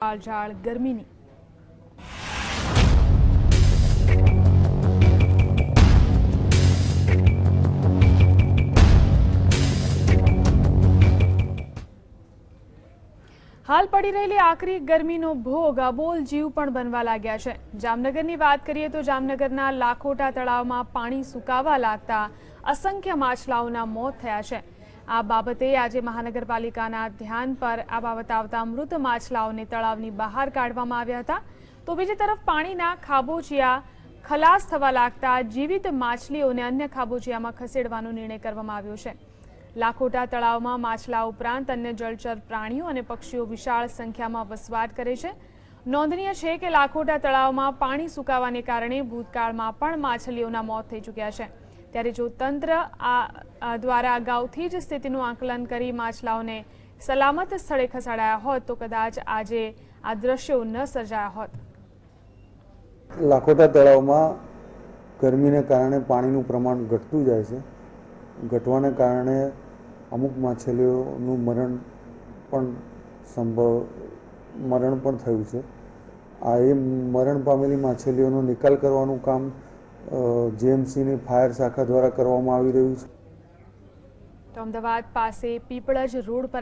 કાળઝાળ ગરમીની. હાલ પડી રહેલી આકરી ગરમીનો ભોગ અબોલ જીવ પણ બનવા લાગ્યા છે. જામનગરની વાત કરીએ તો જામનગરના લાખોટા તળાવમાં પાણી સુકાવા લાગતા અસંખ્ય માછલાઓના મોત થયા છે. આ બાબતે આજે મહાનગરપાલિકાના ધ્યાન પર આ બાબત આવતા મૃત માછલાઓને તળાવની બહાર કાઢવામાં આવ્યા હતા. તો બીજી તરફ પાણીના ખાબોચિયા ખલાસ થવા લાગતા જીવિત માછલીઓને અન્ય ખાબોચિયામાં ખસેડવાનો નિર્ણય કરવામાં આવ્યો છે. લાખોટા તળાવમાં માછલા ઉપરાંત અન્ય જળચર પ્રાણીઓ અને પક્ષીઓ વિશાળ સંખ્યામાં વસવાટ કરે છે. નોંધનીય છે કે લાખોટા તળાવમાં પાણી સુકાવાને કારણે ભૂતકાળમાં પણ માછલીઓના મોત થઈ ચૂક્યા છે. ત્યારે જો તંત્ર આ દ્વારા અગાઉથી જ સ્થિતિનું આકલન કરી માછલાઓને સલામત સ્થળે ખસેડાયા હોત, તો કદાચ આજે આ દ્રશ્યો ન સર્જાયા હોત. લાખોટા તળાવમાં ગરમીને કારણે પાણીનું પ્રમાણ ઘટતું જાય છે. ઘટવાને કારણે અમુક માછલીઓનું મરણ પણ સંભવ, મરણ પણ થયું છે. આ એ મરણ પામેલી માછલીઓનો નિકાલ કરવાનું કામ જેએમસીની ફાયર શાખા દ્વારા કરવામાં આવી રહ્યું છે. તો અમદાવાદ પાસે પીપળજ રોડ પર